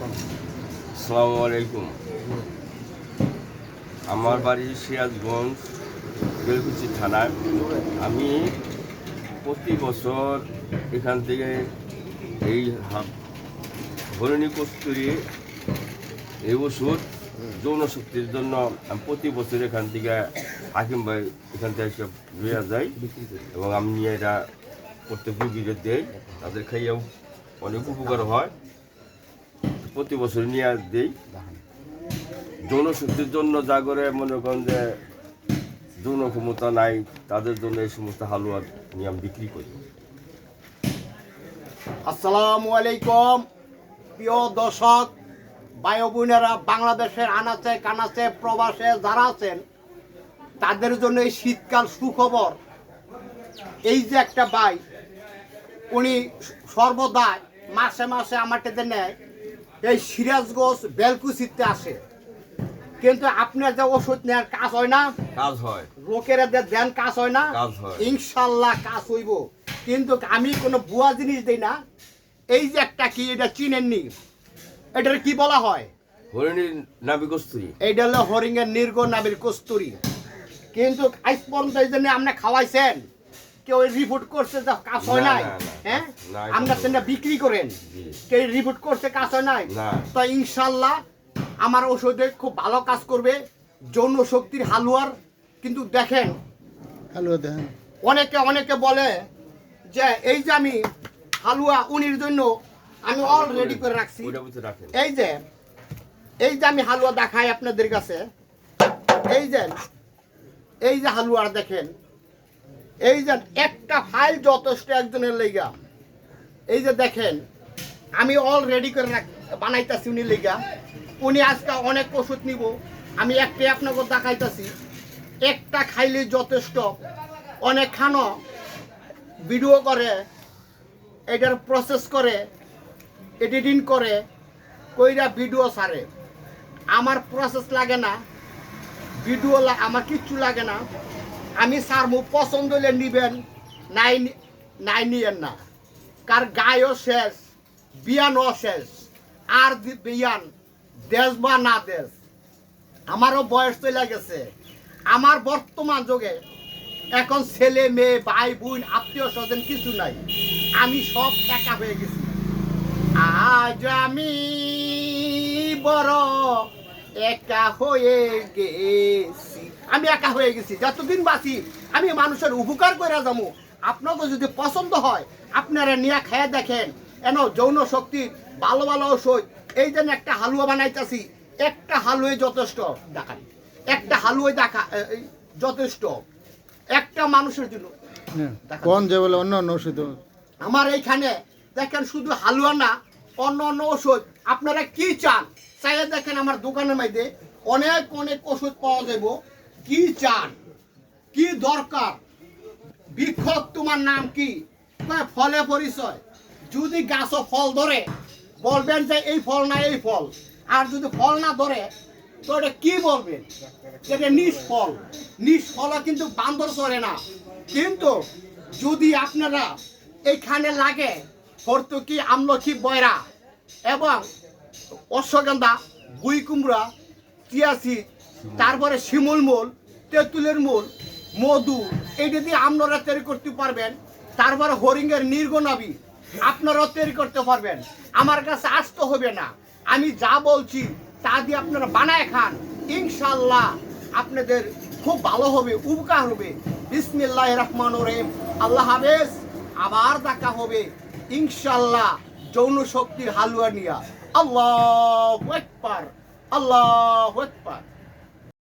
আসসালামু আলাইকুম। আমার বাড়ি সিরাজগঞ্জ, বেলকুচি থানায় আমি প্রতি বছর এখান থেকে এই হরিণী কস্তুরি এই ওষুধ যৌন শক্তির জন্য আমি প্রতি বছর এখান থেকে হাকিম ভাই এখান থেকে সব নিয়ে যাই এবং আমি নিয়ে এটা প্রত্যেক রুগীদের দেই তাদের খাইয়েও অনেক উপকার হয়। প্রতি বছর নিয়ে দিই। যৌন শক্তির জন্য করে মনে করেন যে যৌন ক্ষমতা নাই, তাদের জন্য এই সমস্ত হালুয়ার নিয়ম বিক্রি করি। আসসালামু আলাইকুম। প্রিয় দর্শক, ভাই বোনেরা, বাংলাদেশের আনাচে কানাচে প্রবাসে যারা আছেন, তাদের জন্য এই শীতকাল সুখবর। এই যে একটা বাই উনি সর্বদা মাসে মাসে আমার নেয় এই সিরাজগঞ্জ বেলকুচিতে আসে। কিন্তু আপনার যে ওষুধ নেওয়ার কাজ হয় না কাজ হয়। লোকেরা যে ধ্যান কাজ হয় না কাজ হয়। ইনশাল্লাহ কাজ হইব। কিন্তু আমি কোনো বুয়া জিনিস দেই না। এই যে একটা কি এটা চিনেননি? এটার কি বলা হয়? হরিণী নাবি কস্তুরি। এইটা হলো হরিঙ্গের নির্গ নাবির কস্তুরি। কিন্তু আজ পর্যন্ত এই জন্য আপনি খাওয়াইছেন? কেউ রিপোর্ট করছে যে কাজ হয় নাই? হ্যাঁ? আমরা সেটা বিক্রি করেন। কেউ রিপোর্ট করছে কাজ হয় নাই? তো ইনশাল্লাহ আমার ওষুধে খুব ভালো কাজ করবে যৌন শক্তির হালুয়ার। কিন্তু দেখেন হ্যালো দেন। অনেকে অনেকে বলে যে এই যে আমি হালুয়া উনির জন্য আমি অল রেডি করে রাখছি। এই যে এই যে আমি হালুয়া দেখাই আপনাদের কাছে এই যে এই যে হালুয়া দেখেন এই যে একটা ফাইল যথেষ্ট একজনের লেগা। এই যে দেখেন, আমি অল রেডি করে রাখ, বানাইতাছি উনি লেগা। উনি আজকে অনেক ওষুধ নিব। আমি একটাই আপনাকে দেখাইতাছি। একটা খাইলে যথেষ্ট। অনেক খানো। ভিডিও করে। এটার প্রসেস করে। এডিটিং করে। কইরা ভিডিও সারে আমার প্রসেস লাগে না। ভিডিও আমার কিচ্ছু লাগে না। আমি সারমু পছন্দ হলে নিবেন। নাই নাই নিয়েন না। কার গায়ও শেষ, বিয়ানও শেষ। আর বিয়ান, দেশ বা না দেশ। আমারও বয়স চলে গেছে। আমার বর্তমান যুগে এখন ছেলে, মেয়ে, ভাই, বোন, আত্মীয় স্বজন কিছু নাই। আমি সব একা হয়ে গেছি। আজ আমি বড় একা হয়ে গেছি। আমি একা হয়ে গেছি যতদিন বাঁচি আমি মানুষের উপকার করে যাব। আপনাকে যদি পছন্দ হয় আপনারা নিয়ে খেয়ে দেখেন। এন যৌন শক্তির ভালো ভালো ওষুধ এই জন্য একটা হালুয়া বানাইতেছি একটা হালুয়াই যথেষ্ট। দেখান একটা হালুয়াই দেখা যথেষ্ট। একটা মানুষের জন্য। কোন যে বলে অন্য অন্য ওষুধ আমার এইখানে দেখেন শুধু হালুয়া না অন্য অন্য ওষুধ আপনারা কি চান? চাইয়ে দেখেন আমার দোকানের মধ্যে অনেক অনেক ওষুধ পাওয়া যাব কি চান? কি দরকার? বিক্ষোভ তোমার নাম কি? ফলে পরিচয়? যদি গাছ ফল ধরে, বলবেন যে এই ফল না এই ফল। আর যদি ফল না ধরে, তো এটা কি বলবেন? এটা নিষ্ফল। নিষ্ফল কিন্তু বান্দর চলে না। কিন্তু যদি আপনারা এইখানে লাগে হর্তুকি আমলকি বয়রা এবং অশ্বগন্ধা, গুই কুমড়া তিয়াসি তারপরে শিমুল মূল, তেঁতুলের মূল, মধু, এইটা দিয়ে আপনারা তৈরি করতে পারবেন। তারপরে হরিঙ্গের নির্গনাবি আপনারাও তৈরি করতে পারবেন। আমার কাছে আসতে হবে না। আমি যা বলছি, তা দিয়ে আপনারা বানায় খান। ইনশাল্লাহ আপনাদের খুব ভালো হবে, উপকার হবে। বিসমিল্লাহ রহমান রহিম। আল্লাহ হাফেজ। আবার দেখা হবে। ইনশাল্লাহ যৌন শক্তির হালুয়া নিয়া। আল্লাহ আল্লাহ একবার